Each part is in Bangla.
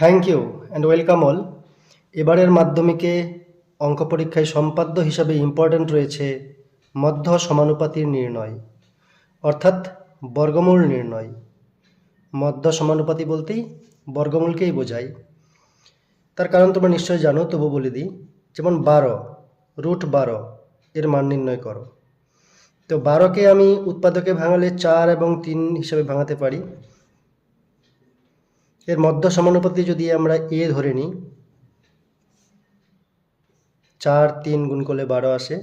Thank you and welcome all এবারের মাধ্যমিকে অঙ্ক পরীক্ষায় সম্পাদ্য হিসাবে ইম্পর্ট্যান্ট রয়েছে মধ্য সমানুপাতির নির্ণয়, অর্থাৎ বর্গমূল নির্ণয়। মধ্য সমানুপাতি বলতেই বর্গমূলকেই বোঝায়। তার কারণ তোমরা নিশ্চয়ই জানো, তবু বলে দিই, যেমন বারো রুট বারো, এর মান নির্ণয় করো। তো বারোকে আমি উৎপাদকে ভাঙালে চার এবং তিন হিসাবে ভাঙাতে পারি। এর মধ্য সমানুপাতি যদি আমরা এ ধরে নিই, চার তিন গুণ করলে বারো আসে,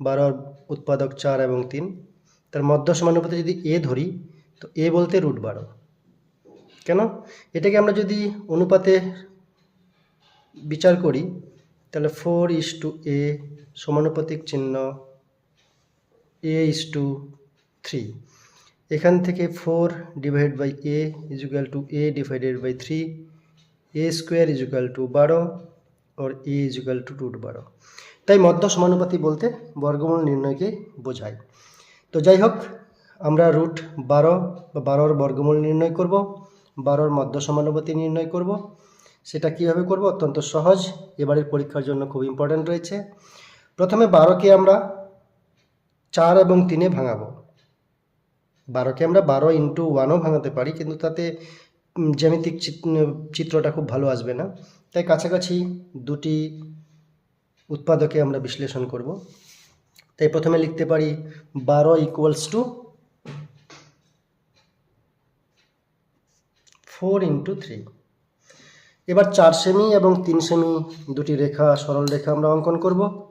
বারোর উৎপাদক চার এবং তিন। তার মধ্য সমানুপাতি যদি এ ধরি, তো এ বলতে রুট বারো। কেন? এটাকে আমরা যদি অনুপাতে বিচার করি, তাহলে ফোর ইস টু এ সমানুপাতিক চিহ্ন এ ইস টু থ্রি এখান থেকে four divide by a equal to a divided by three, a square equal to বারো or a equal to root বারো। তাই মধ্য সমানুপাতি বলতে বর্গমূল নির্ণয়কে বোঝায়। তো যাই হোক, আমরা রুট বারো বা বারোর বর্গমূল নির্ণয় করব, বারোর মধ্য সমানুপাতি নির্ণয় করব। সেটা কীভাবে করব? অত্যন্ত সহজ। এবারের পরীক্ষার জন্য খুব ইম্পর্ট্যান্ট রয়েছে। প্রথমে বারোকে আমরা চার এবং তিনে ভাঙাবো। বারোকে আমরা বারো ইন্টু ওয়ানও ভাঙাতে পারি, কিন্তু তাতে জ্যামিতিক চিত- চিত্রটা খুব ভালো আসবে না। তাই কাছাকাছি দুটি উৎপাদকে আমরা বিশ্লেষণ করব। তাই প্রথমে লিখতে পারি বারো equals to four into three এবার চার সেমি এবং তিন সেমি দুটি রেখা, সরল রেখা আমরা অঙ্কন করব।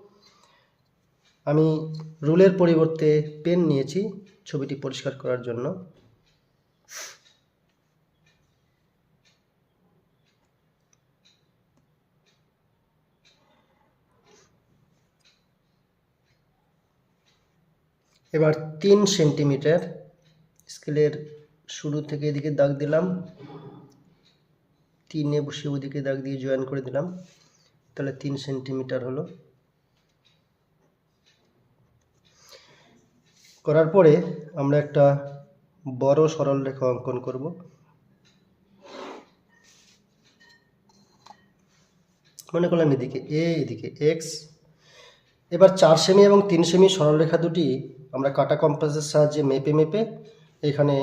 আমি রুলের পরিবর্তে পেন নিয়েছি। ছবিটি পরিষ্কার করার জন্য। এবার তিন সেন্টিমিটার স্কেলের শুরু থেকে এদিকে দাগ দিলাম। তিনে বসে ওদিকে দাগ দিয়ে জয়েন করে দিলাম। তাহলে তিন সেন্টিমিটার হলো। করার পরে আমরা একটা বড় সরল রেখা অঙ্কন করব। মনে করলাম এদিকে এ, এদিকে এক্স এবার চার সেমি এবং তিন সেমি সরলরেখা দুটি আমরা কাটা কম্পাসের সাহায্যে মেপে মেপে এখানে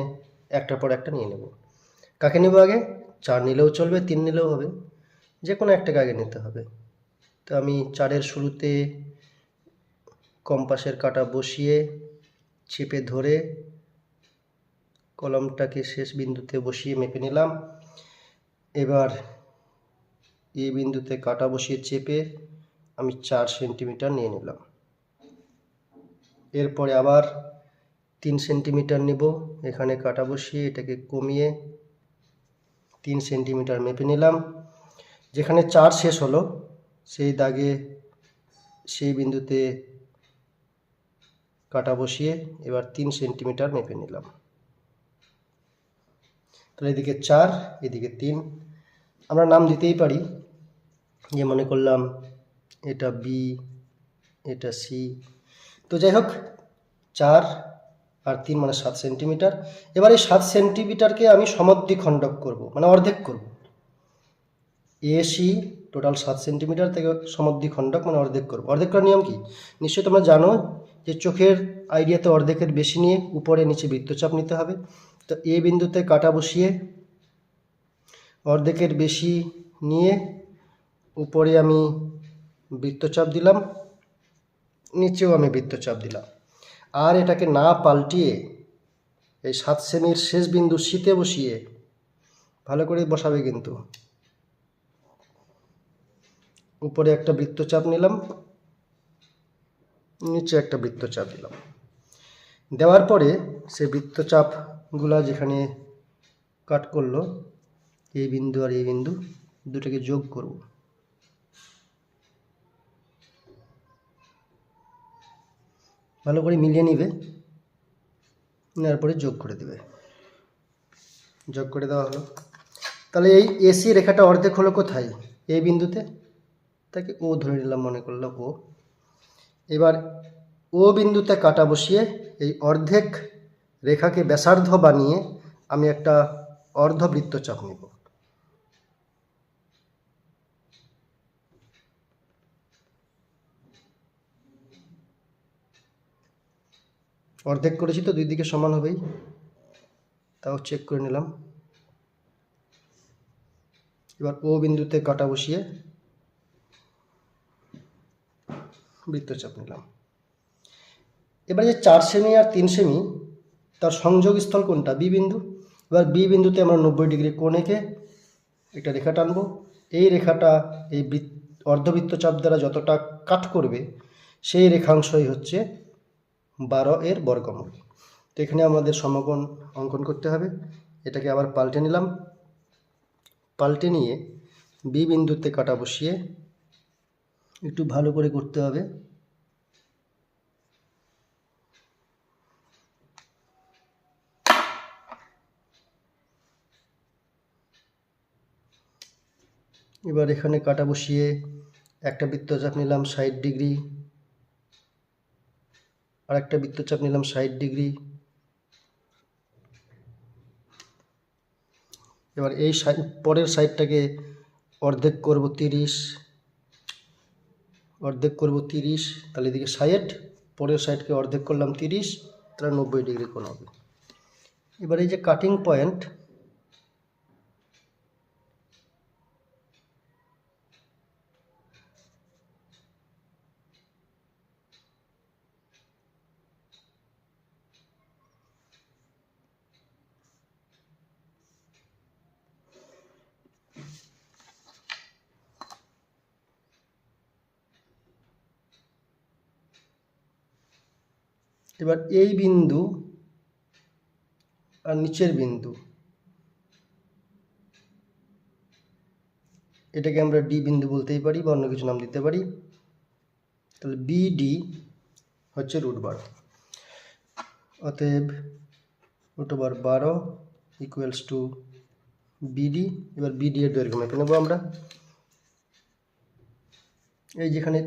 একটার পর একটা নিয়ে নেব। কাকে নেব আগে? চার নিলেও চলবে, তিন নিলেও হবে। যে কোনো একটাকে আগে নিতে হবে। তো আমি চারের শুরুতে কম্পাসের কাটা বসিয়ে চেপে ধরে কলমটাকে শেষ বিন্দুতে বসিয়ে মেপে নিলাম। এবার এই বিন্দুতে কাটা বসিয়ে চেপে আমি চার সেন্টিমিটার নিয়ে নিলাম। এরপরে আবার তিন সেন্টিমিটার নেব। এখানে কাটা বসিয়ে এটাকে কমিয়ে তিন সেন্টিমিটার মেপে নিলাম। যেখানে চার শেষ হলো, সেই দাগে সেই বিন্দুতে কাটা বসিয়ে এবার তিন সেন্টিমিটার মেপে নিলাম। তাহলে এদিকে চার, এদিকে তিন। আমরা নাম দিতেই পারি। যে মনে করলাম এটা বি এটা সি তো যাই হোক, চার আর তিন মানে সাত সেন্টিমিটার। এবার এই সাত সেন্টিমিটারকে আমি সমদ্বিখণ্ডক করব মানে অর্ধেক করব। এসি টোটাল সাত সেন্টিমিটার থেকে সমদ্বিখণ্ডক মানে অর্ধেক করব। অর্ধেক করার নিয়ম কি? নিশ্চয়ই তোমরা জানো যে চোখের আইডিয়াতে অর্ধেকের বেশি নিয়ে উপরে নিচে বৃত্তচাপ নিতে হবে। তো এ বিন্দুতে কাটা বসিয়ে অর্ধেকের বেশি নিয়ে উপরে আমি বৃত্তচাপ দিলাম, নিচেও আমি বৃত্তচাপ দিলাম। আর এটাকে না পাল্টিয়ে এই সাত সেমির শেষ বিন্দু শীতে বসিয়ে ভালো করে বসাবে কিন্তু। উপরে একটা বৃত্তচাপ নিলাম নিচে একটা বৃত্তচাপ দিলাম। দেওয়ার পরে সেই বৃত্তচাপগুলা যেখানে কাট করল এই বিন্দু আর এই বিন্দু দুটোকে যোগ করব। ভালো করে মিলিয়ে নিবে, নেওয়ার পরে যোগ করে দেবে। যোগ করে দেওয়া হলো। তাহলে এই এসি রেখাটা অর্ধেক হলো কোথায়? এই বিন্দুতে? তাকে ও ধরে নিলাম মনে করলাম ও। এবার ও বিন্দুতে কাটা বসিয়ে এই অর্ধেক রেখাকে ব্যাসার্ধ বানিয়ে আমি একটা অর্ধবৃত্তচাপ নেব। অর্ধেক করেছি তো দুই দিকে সমান হবেই। তাও চেক করে নিলাম। এবার ও বিন্দুতে কাটা বসিয়ে বৃত্তচাপ নিলাম। এবার যে চার সেমি আর তিন সেমি, তার সংযোগ স্থল কোনটা? বি বিন্দু। এবার বি বিন্দুতে আমরা নব্বই ডিগ্রি কোণ এঁকে একটা রেখা টানবো। এই রেখাটা এই বৃত্ত, অর্ধবৃত্তচাপ দ্বারা যতটা কাট করবে, সেই রেখাংশই হচ্ছে বারো এর বর্গমূল। তো এখানে আমাদের সমকোণ অঙ্কন করতে হবে। এটাকে আবার পাল্টে নিলাম। পাল্টে নিয়ে বি বিন্দুতে কাটা বসিয়ে একটু ভালো করে করতে হবে। এবার এখানে কাটা বসিয়ে একটা বৃত্তচাপ নিলাম ষাট ডিগ্রি। আর একটা বৃত্তচাপ নিলাম ষাট ডিগ্রি। এবার এই পরের সাইডটাকে অর্ধেক করব তিরিশ। অর্ধেক করব তিরিশ, তাহলে এদিকে ষাট, পরের সাইডকে অর্ধেক করলাম তিরিশ, তাহলে নব্বই ডিগ্রি কোণ হবে এবার এই যে কাটিং পয়েন্ট এবার এই বিন্দু আর নিচের বিন্দু। এটাকে আমরা ডি বিন্দু বলতেই পারি বা অন্য কিছু নাম দিতে পারি। তাহলে বিডি হচ্ছে রুট বারো অতএব রুট ওভার বারো ইকুয়ালস টু বিডি এবার বিডি এর দৈর্ঘ্য মেপে নেব আমরা। এই যেখানে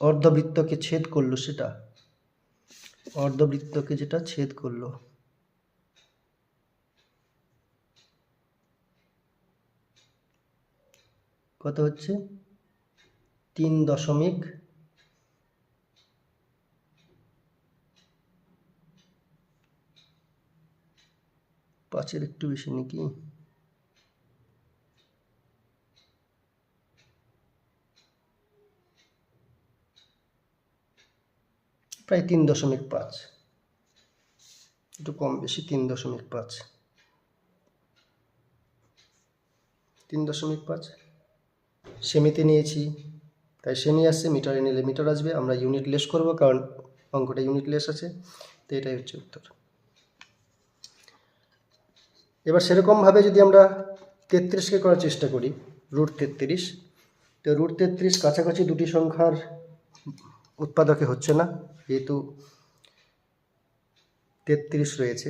অর্ধবৃত্তকে ছেদ করল সেটা। অর্ধবৃত্তকে যেটা ছেদ করল। কত হচ্ছে? তিন দশমিক পাঁচের একটু বেশি নাকি? প্রায় তিন দশমিক পাঁচ। একটু কম বেশি, তিন দশমিক পাঁচ। তিন দশমিক পাঁচ। সেমিতে নিয়েছি। তাই সেমি আসছে, মিটারে নিলে মিটার আসবে। আমরা ইউনিট লেস করব কারণ অঙ্কটা ইউনিট লেস আছে। তো এটাই হচ্ছে উত্তর। এবার সেরকমভাবে যদি আমরা তেত্রিশকে করার চেষ্টা করি রুট তেত্রিশ। তো রুট তেত্রিশ কাছাকাছি দুটি সংখ্যার উৎপাদকে হচ্ছে না। যেহেতু তেত্রিশ রয়েছে।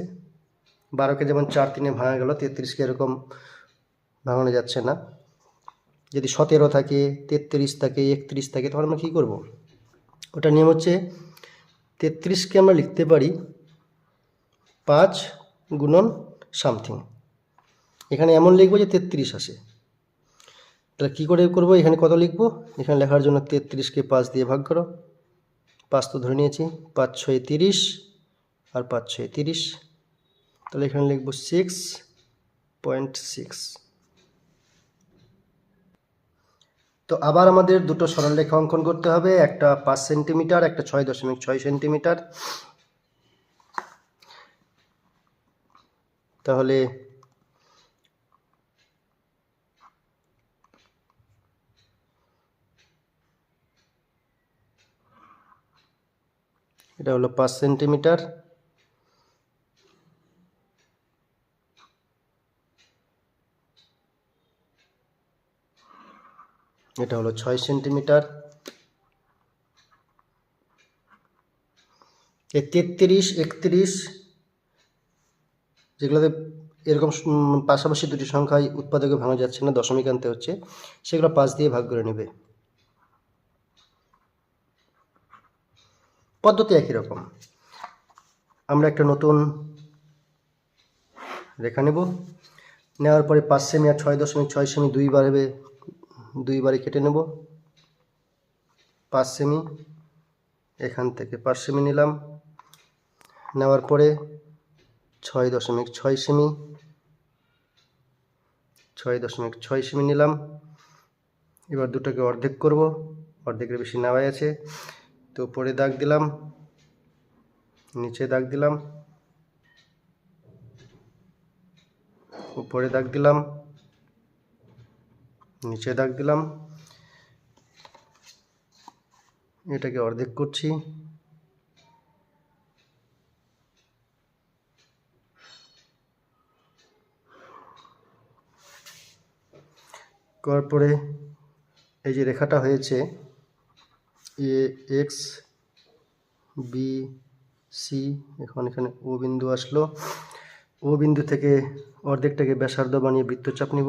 বারোকে যেমন চার তিনে ভাঙা গেল তেত্রিশকে এরকম ভাঙানো যাচ্ছে না। যদি সতেরো থাকে, তেত্রিশ থাকে, একত্রিশ থাকে, তখন আমরা কী করব? ওটা নিয়ম হচ্ছে তেত্রিশকে আমরা লিখতে পারি পাঁচ গুণন সামথিং। এখানে এমন লিখব যে তেত্রিশ আসে। তাহলে কী করে করব? এখানে কত লিখব? এখানে লেখার জন্য তেত্রিশকে পাঁচ দিয়ে ভাগ করো। পাঁচ তো ধরে নিয়েছি, পাঁচ ছয় তিরিশ আর পাঁচ ছয় তিরিশ। তাহলে এখানে লিখব সিক্স পয়েন্ট সিক্স তো আবার আমাদের দুটো সরলরেখা অঙ্কন করতে হবে, একটা পাঁচ সেন্টিমিটার, একটা ছয় দশমিক ছয় সেন্টিমিটার। তাহলে এটা হলো পাঁচ সেন্টিমিটার। এটা হলো ছয় সেন্টিমিটার। তেত্রিশ, একত্রিশ, যেগুলোতে এরকম পাশাপাশি দুটি সংখ্যায় উৎপাদকে ভাঙা যাচ্ছে না দশমিকান্তে হচ্ছে, সেগুলো পাঁচ দিয়ে ভাগ করে নেবে। পদ্ধতি একই রকম। আমরা একটা নতুন রেখা নেব। নেওয়ার পরে পাঁচ সেমি আর ছয় দশমিক ছয় সেমি দুইবারে দুইবারে কেটে নেব। পাঁচ সেমি, এখান থেকে পাঁচ সেমি নিলাম। নেওয়ার পরে ছয় দশমিক ছয় সেমি, ছয় দশমিক ছয় সেমি নিলাম। এবার দুটোকে অর্ধেক করব। অর্ধেকের বেশি নেওয়াই আছে। তো উপরে দাগ দিলাম, নিচে দাগ দিলাম, উপরে দাগ দিলাম, নিচে দাগ দিলাম, এটাকে অর্ধেক করছি। করার পরে এই যে রেখাটা হয়েছে এ এক্স বি সি এখন এখানে ও বিন্দু আসলো। ও বিন্দু থেকে অর্ধেকটাকে ব্যাসার্ধ বানিয়ে বৃত্তচাপ নিব।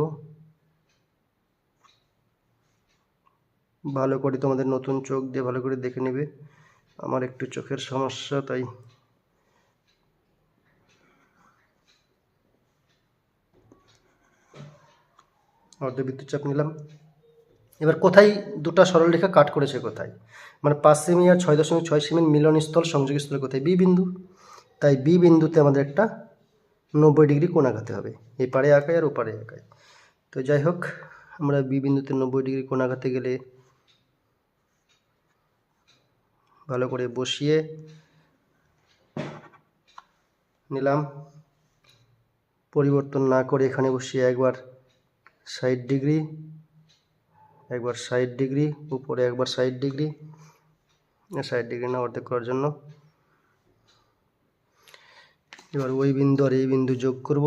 ভালো করে তোমাদের নতুন চোখ দিয়ে ভালো করে দেখে নেবে। আমার একটু চোখের সমস্যা, তাই অর্ধবৃত্তচাপ নিলাম। এবার কোথায় দুটো সরলরেখা কাট করেছে কোথায়? মানে পাঁচ সেমি আর ছয় দশমিক ছয় সেমির মিলনস্থল সংযোগস্থল কোথায়? বি বিন্দু। তাই বি বিন্দুতে আমাদের একটা নব্বই ডিগ্রি কোণ হবে। এই পারে আঁকায় আর ওপারে আঁকায়। তো যাই হোক, আমরা বি বিন্দুতে নব্বই ডিগ্রি কোণ গেলে ভালো করে বসিয়ে নিলাম। পরিবর্তন না করে এখানে বসিয়ে একবার ষাট ডিগ্রি একবার ষাট ডিগ্রি, উপরে একবার ষাট ডিগ্রি ষাট ডিগ্রি না অর্ধেক করার জন্য। এবার ওই বিন্দু আর এই বিন্দু যোগ করব।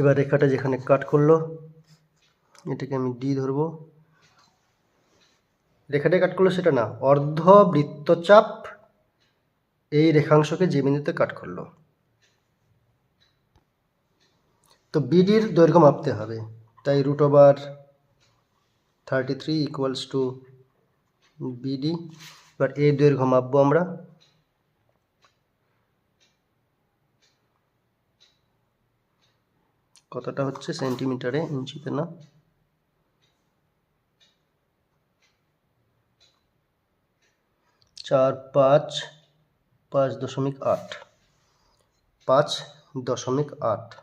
এবার রেখাটা যেখানে কাট করল, এটাকে আমি ডি ধরবো। রেখাটা কাট করল সেটা না অর্ধ বৃত্তচাপ এই রেখাংশকে যে বিন্দুতে কাট করল। তো বিডির দৈর্ঘ্য মাপতে হবে। তাই root over thirty three equals to BD এবার এই দৈর্ঘ্য মাপবো আমরা। কতটা হচ্ছে? সেন্টিমিটারে ইঞ্চিতে না। চার, পাঁচ পাঁচ দশমিক আট। পাঁচ দশমিক আট।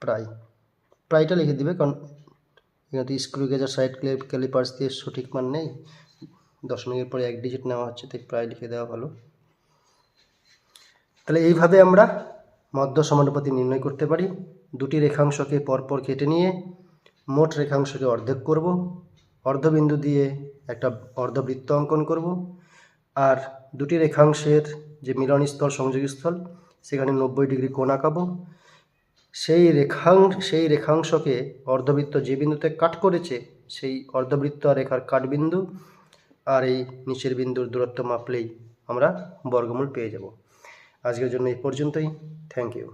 প্রায়। প্রায়টা লিখে দিবে কারণ এখানে তো স্ক্রু গেজার সাইড ক্যালিপার্স দিয়ে সঠিক মান নেই। দশমিকের পরে এক ডিজিট নেওয়া হচ্ছে, তাই প্রায় লিখে দেওয়া ভালো। তাহলে এইভাবে আমরা মধ্য সমানুপাতি নির্ণয় করতে পারি। দুটি রেখাংশকে পরপর কেটে নিয়ে মোট রেখাংশকে অর্ধেক করব। অর্ধবিন্দু দিয়ে একটা অর্ধবৃত্ত অঙ্কন করব। আর দুটি রেখাংশের যে মিলনস্থল, সংযোগস্থল, সেখানে নব্বই ডিগ্রি কোণ আঁকাবো। সেই রেখাংশ সেই রেখাংশকে অর্ধবৃত্ত যে বিন্দুতে কাট করেছে, সেই অর্ধবৃত্ত রেখার কাটবিন্দু আর এই নিচের বিন্দুর দূরত্ব মাপলেই আমরা বর্গমূল পেয়ে যাব। আজকের জন্য এই পর্যন্তই। Thank you